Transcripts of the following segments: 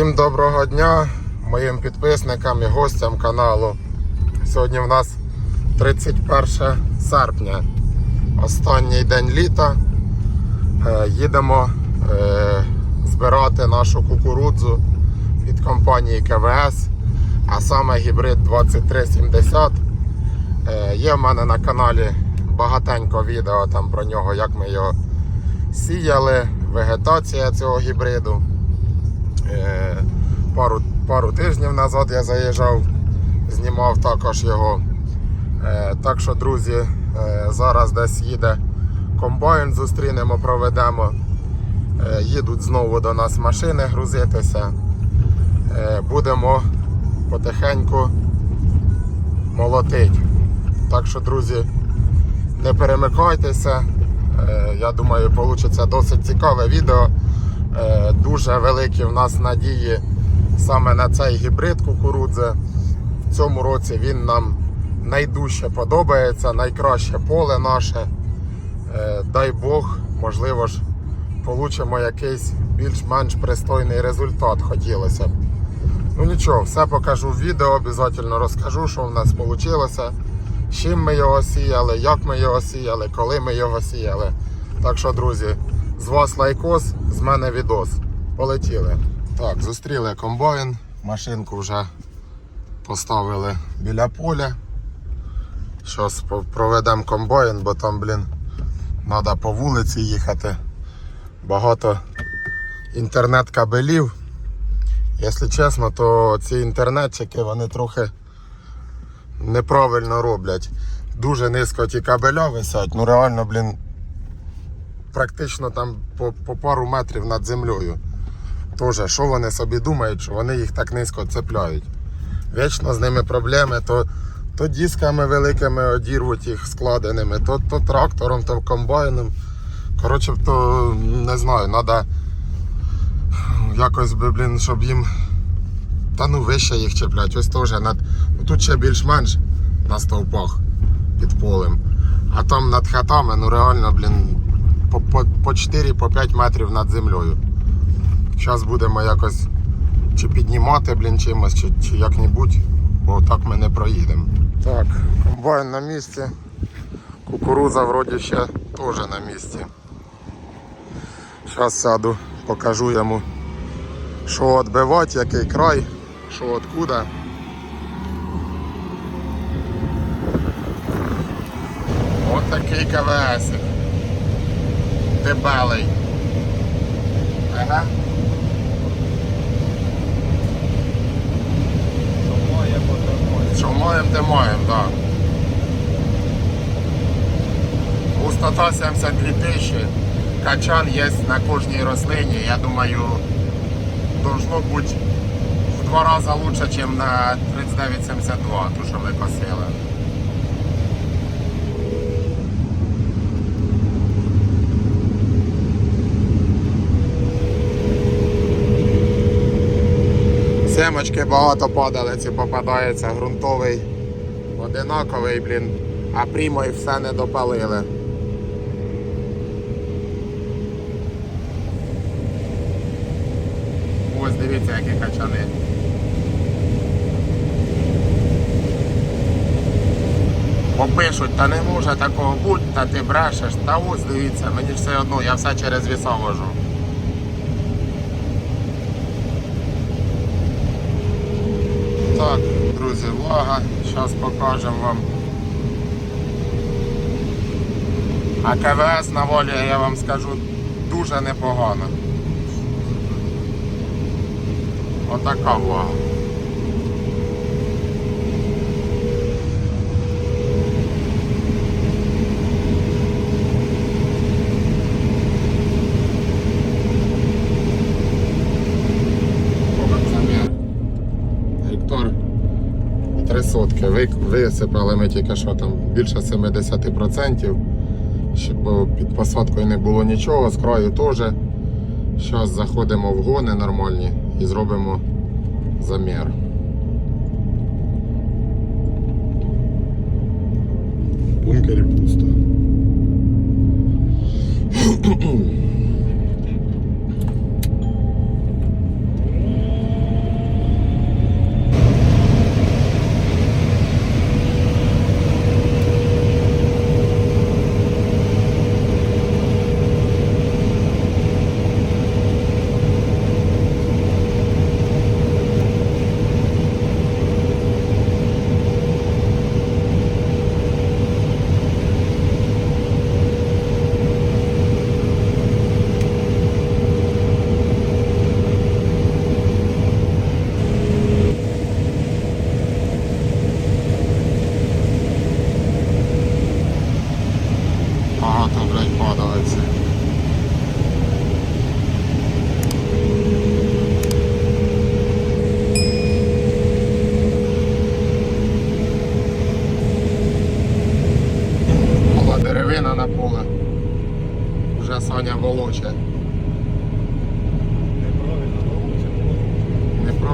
Всім доброго дня моїм підписникам і гостям каналу. Сьогодні в нас 31 серпня, останній день літа. Е, Їдемо е, збирати нашу кукурудзу від компанії КВС, а саме гібрид 2370. Е, Є в мене на каналі багатенько відео там про нього, як ми його сіяли, вегетація цього гібриду. Е, Пару, пару тижнів назад я заїжджав, знімав також його. Е, Так що, друзі, е, зараз десь їде комбайн, зустрінемо, проведемо. Їдуть знову до нас машини грузитися. Будемо потихеньку молотить. Так що, друзі, не перемикайтеся. Я думаю, вийде досить цікаве відео. Е, Дуже великі в нас надії саме на цей гібрид кукурудзи. В цьому році він нам найдужче подобається, найкраще поле наше. Е, Дай Бог, можливо ж, получимо якийсь більш-менш пристойний результат хотілося б. Ну нічого, все покажу в відео, обов'язково розкажу, що в нас вийшло, з чим ми його сіяли, як ми його сіяли, коли ми його сіяли. Так що, друзі, з вас лайкос, з мене відос. Полетіли. Так, зустріли комбайн, машинку вже поставили біля поля. Зараз проведемо комбайн, бо там, блін, треба по вулиці їхати. Багато інтернет-кабелів. Якщо чесно, то ці інтернетчики вони трохи неправильно роблять. Дуже низько ті кабеля висять, ну реально, блін, практично там по, по пару метрів над землею. Тоже, що вони собі думають, що вони їх так низько цепляють. Вічно з ними проблеми, то, то дисками великими одірвуть їх складеними, то, то трактором, то комбайном. Коротше, то не знаю, треба якось би, блін, щоб їм. Та ну вище їх чіплять. Ось теж над. ну, Тут ще більш-менш на стовпах під полем. А там над хатами, ну реально, блін, по, по, по 4-5 метрів над землею. Зараз будемо якось чи піднімати, блін, чимось, чи, чи як-небудь, бо так ми не проїдемо. Так, комбайн на місці. Кукуруза вроді ще теж на місці. Зараз сяду, покажу йому, що відбивати, який край, що откуда. Ось такий КВС. Дебелий. Ага. Що маємо, те маємо, так. Густота 72 тисячі. Качан є на кожній рослині. Я думаю, должно бути в два рази лучше, ніж на 3972, ту, що ми косили. Семочки багато падали, ці попадається ґрунтовий, одинаковий, блін, а прямой все не допалили. Ось дивіться, які качани. Попишуть, та не може такого бути, та ти брешеш, та ось дивіться, мені ж все одно, я все через віса вожу. Так, друзі, влага, зараз покажемо вам. А КВС на волі, я вам скажу, дуже непогано. Отака влага. 100%. Висипали ми тільки що там більше 70%. Щоб під посадкою не було нічого, з краю теж. Зараз заходимо в гони нормальні і зробимо замір. бункері пусто.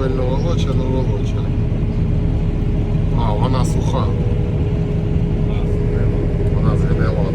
Неправильно волоче, ну волоче. А, вона суха. Вона згнила.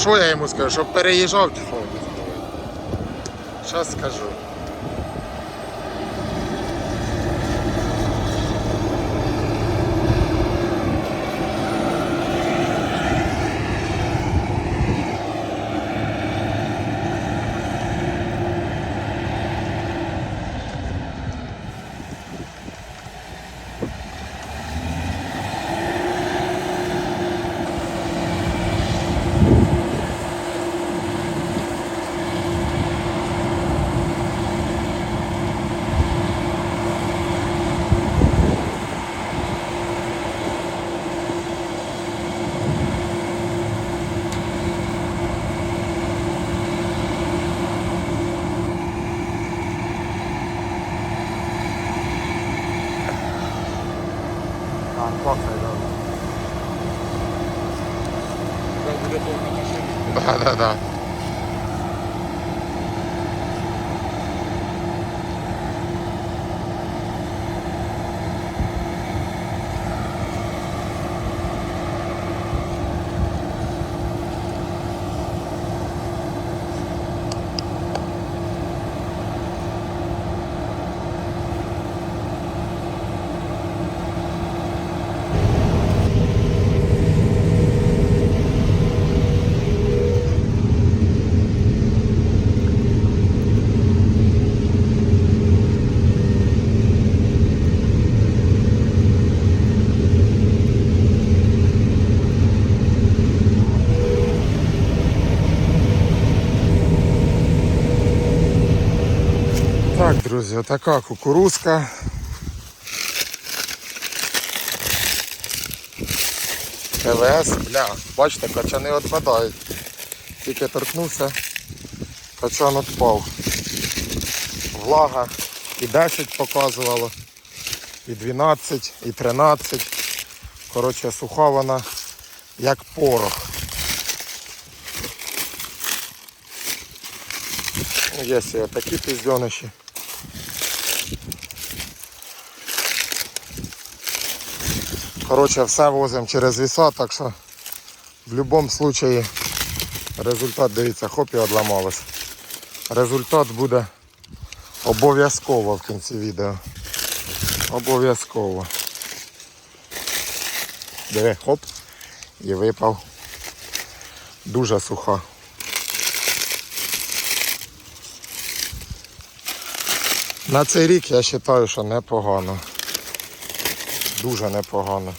Що я йому скажу? Щоб переїжджав чи що? Зараз скажу. Так, кофе, да. Коли буде повна машина. Да, да, да. Так, друзі, отака кукурузка. ТВС, бля, бачите, качани відпадають. Тільки торкнувся, качан відпав. Влага і 10 показувало, і 12, і 13. Коротше, суха вона як порох. Є і такі піздьониші. Коротше, все возимо через віса, так що в будь-якому випадку результат, дивіться, хоп і одламалось. Результат буде обов'язково в кінці відео. Обов'язково. Диви, хоп, і випав. Дуже суха. На цей рік я вважаю, що непогано. Дуже непогано.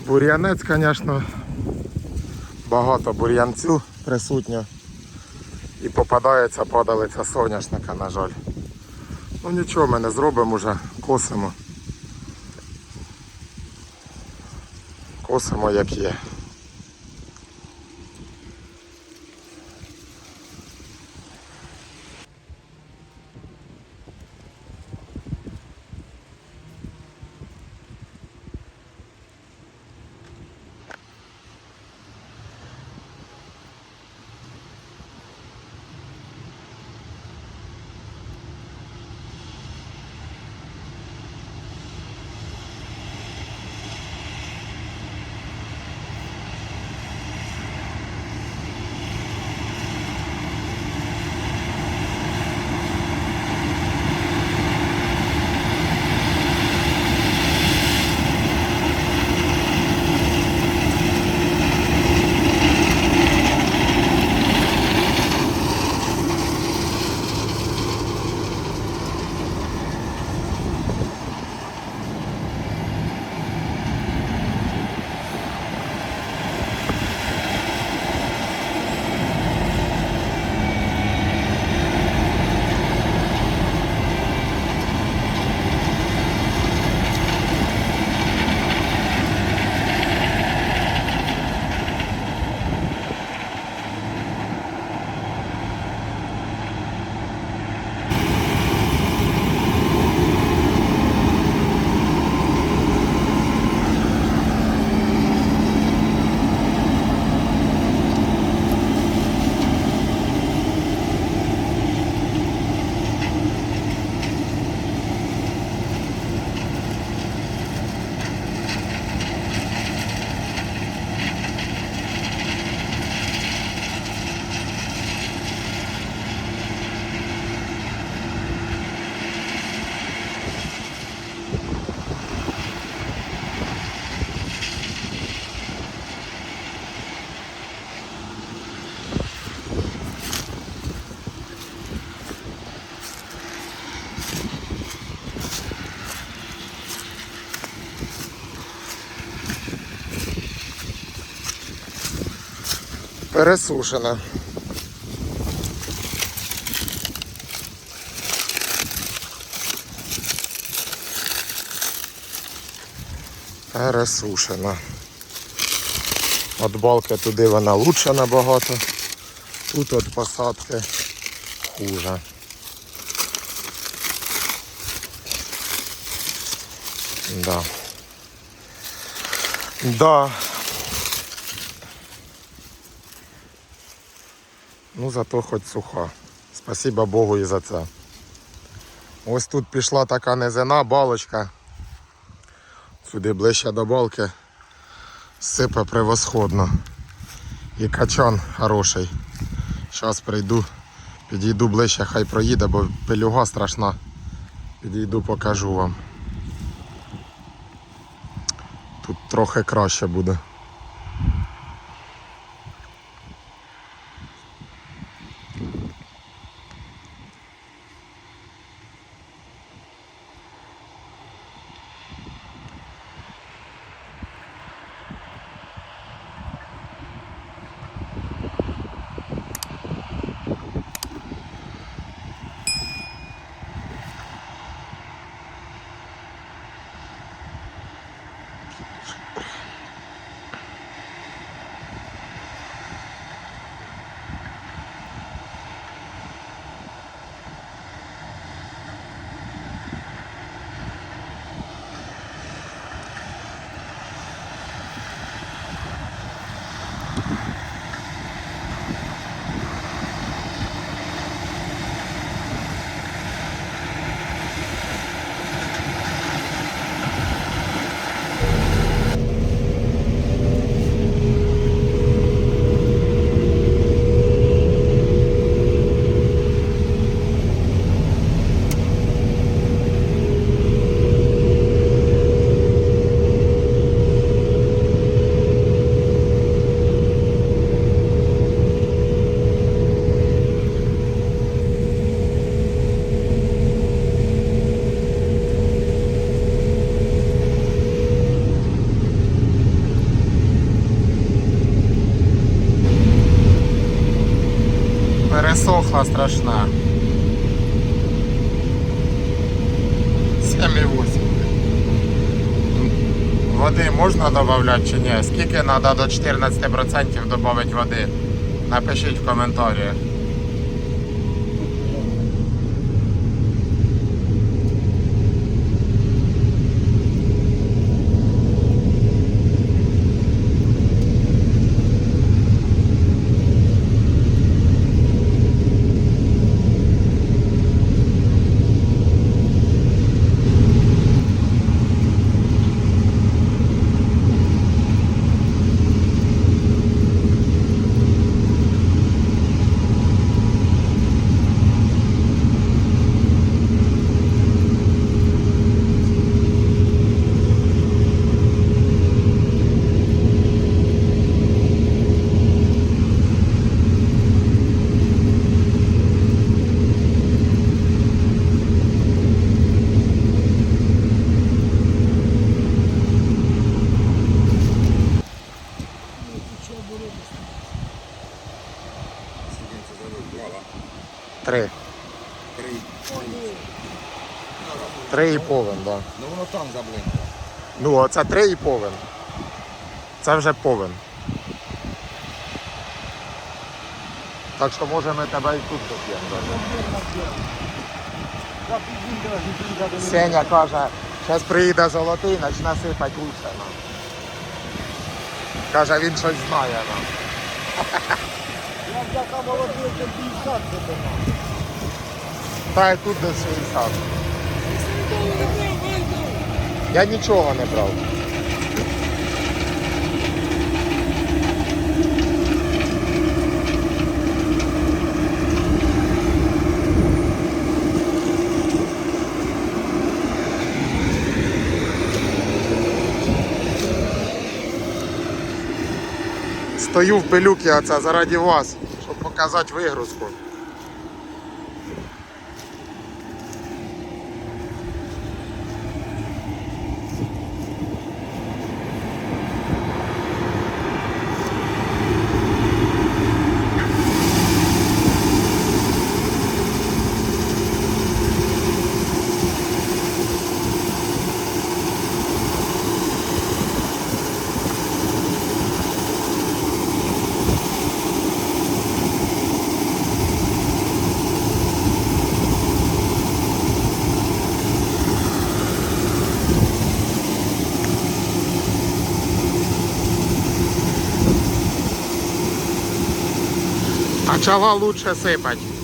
Бур'янець, звісно, багато бур'янцю присутньо. І попадається падалиця соняшника, на жаль. Ну нічого ми не зробимо вже, косимо. Косимо як є. Пересушена. Пересушена. От балки туди вона лучше набагато. Тут от посадки хуже. Да. Да. Ну, зато хоч суха. Спасибо Богу і за це. Ось тут пішла така низина, балочка. Сюди ближче до балки. Сипе превосходно. І качан хороший. Зараз прийду, підійду ближче, хай проїде, бо пилюга страшна. Підійду, покажу вам. Тут трохи краще буде. Пересохла страшна. 7,8. Води можна додати чи ні? Скільки треба до 14% додати води? Напишіть в коментарях. Три і повен, так. Ну воно там заблинкало. Ну, оце три і повен. Це вже повен. Так що може ми тебе і тут доп'ємо. Сеня каже, зараз приїде золотий, почне сипати лучше нам. Каже, він щось знає нам. Я молодий, 50 забирав. Та й тут десь 60. Я нічого не брав. Стою в пилюки, це заради вас, щоб показати вигрузку. А чого лучше сипать?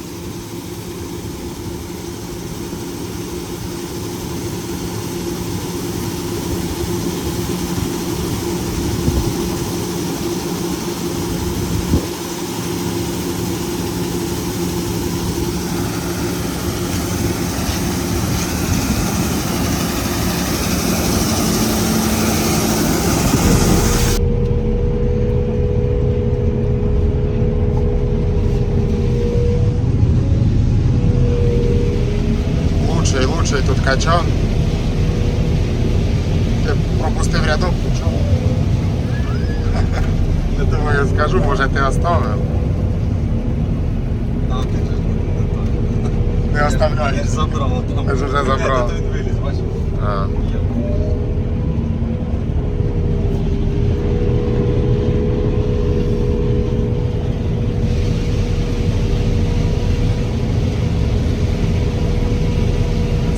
Я скажу, може ти оставив. А, ти ж Не Я ж забрав там. Ти ж вже забрав. Він виліз, бачиш? А.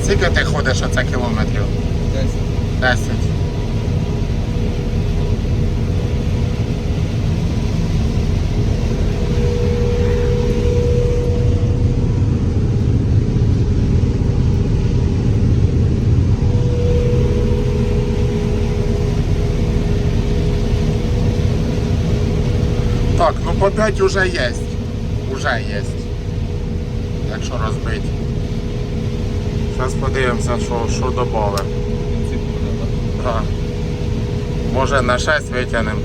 Скільки ти ходиш оце кілометрів? Десять. Десять. Так, ну по 5 уже є. Уже є. що розбити. Зараз подивимося, що, що додали. Так? Так. Може на 6 витягнемо.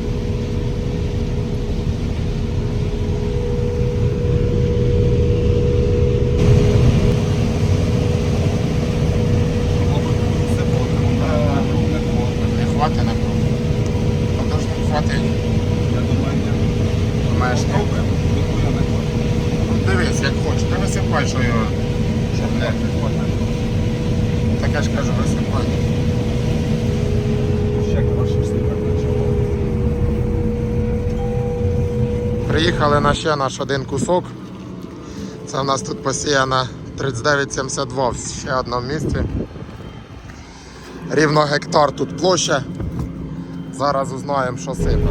Мабуть, все плотно. Не плотно. Не хватить на круг. Ну должно хватить. Я думаю, ні. Думаєш, ні? Попробуємо. Ніхуя не плотно. Ну дивись, як хочеш. Ти висипай, що його. Щоб не. Не плотно. Так я ж кажу, висипай. Ще краще слухати почало. На ще наш один кусок. Це в нас тут посіяна 3972 в ще одному місці. Рівно гектар тут площа. Зараз узнаємо, що сипе.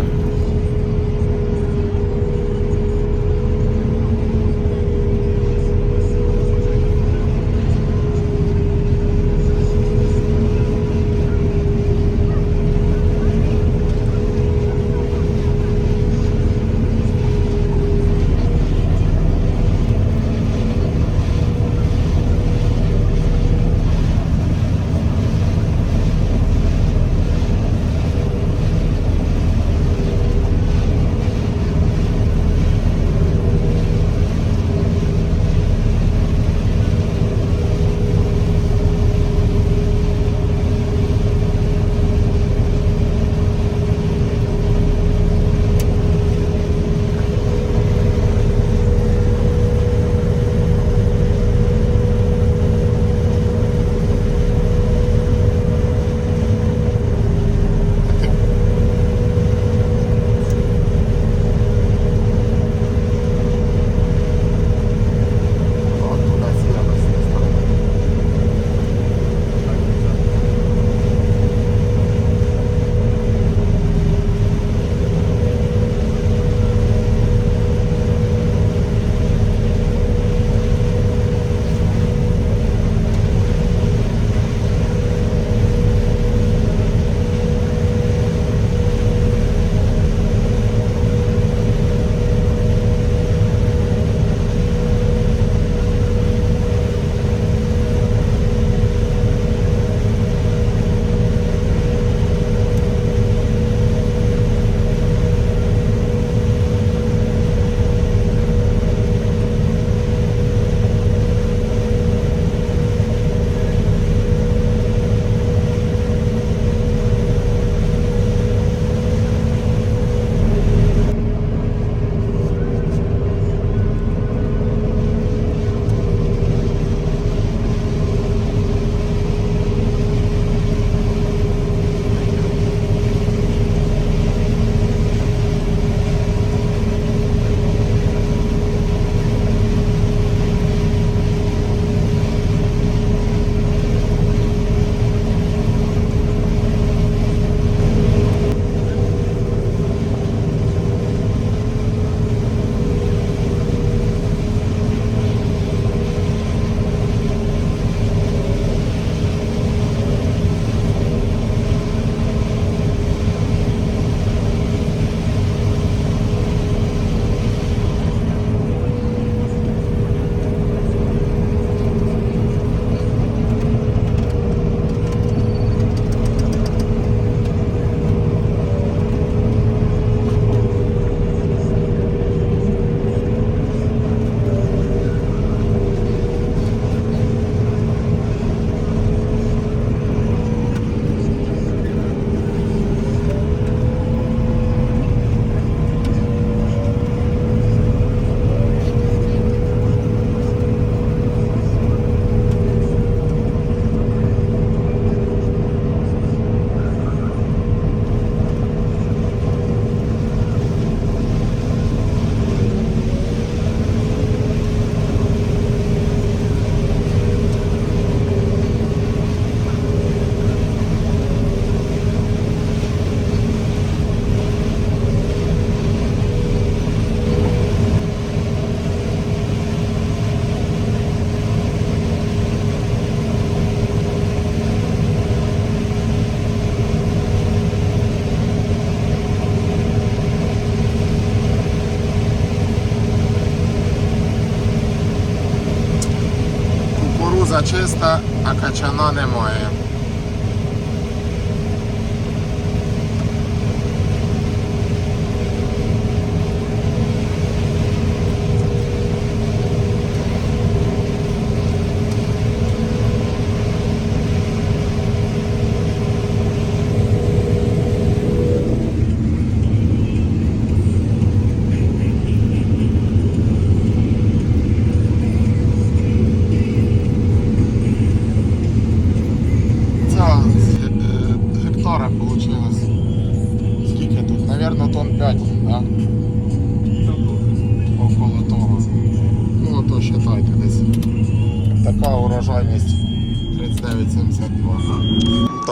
Чиста, а качана немає.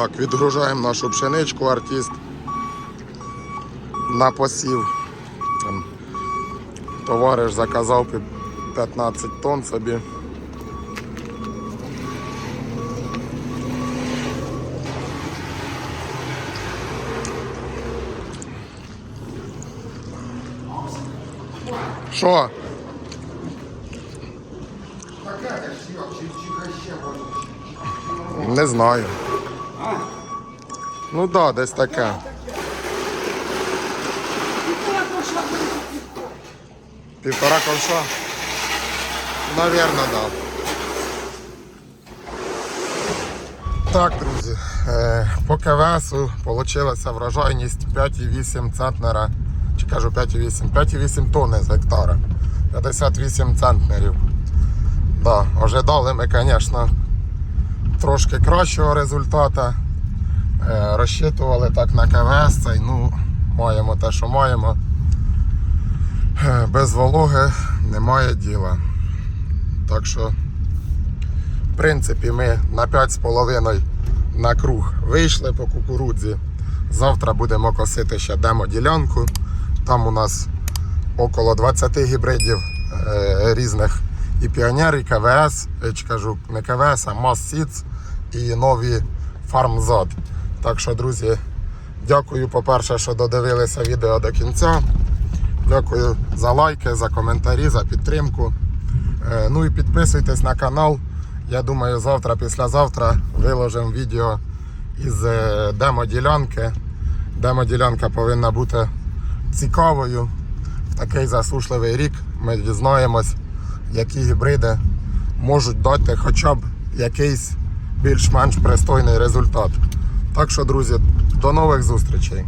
Так, відгружаємо нашу пшеничку, артист на посів. Там Товариш заказав 15 тонн собі. Що? Не знаю. Ну да, десь таке. Півтора ковша? Навірно, так. Да. Так, друзі, е, по КВСу вийшла врожайність 5,8 центнера, чи кажу 5,8, 5,8 тонни з гектара, 58 центнерів. Да, ожидали ми, звісно, трошки кращого результату. Е, розчитували так на КВС, цей, ну, маємо те, що маємо. Е, без вологи немає діла. Так що в принципі, ми на 5,5 на круг вийшли по кукурудзі. Завтра будемо косити ще демо-ділянку. Там у нас около 20 гібридів е, різних і піонер, і КВС, я кажу, не КВС, а Mass Seeds і нові FarmZod. Так що, друзі, дякую, по-перше, що додивилися відео до кінця. Дякую за лайки, за коментарі, за підтримку. Е, Ну і підписуйтесь на канал. Я думаю, завтра, післязавтра виложимо відео із е, демо-ділянки. Демо-ділянка повинна бути цікавою. В такий засушливий рік ми дізнаємось, які гібриди можуть дати хоча б якийсь більш-менш пристойний результат. Так що, друзі, до нових зустрічей.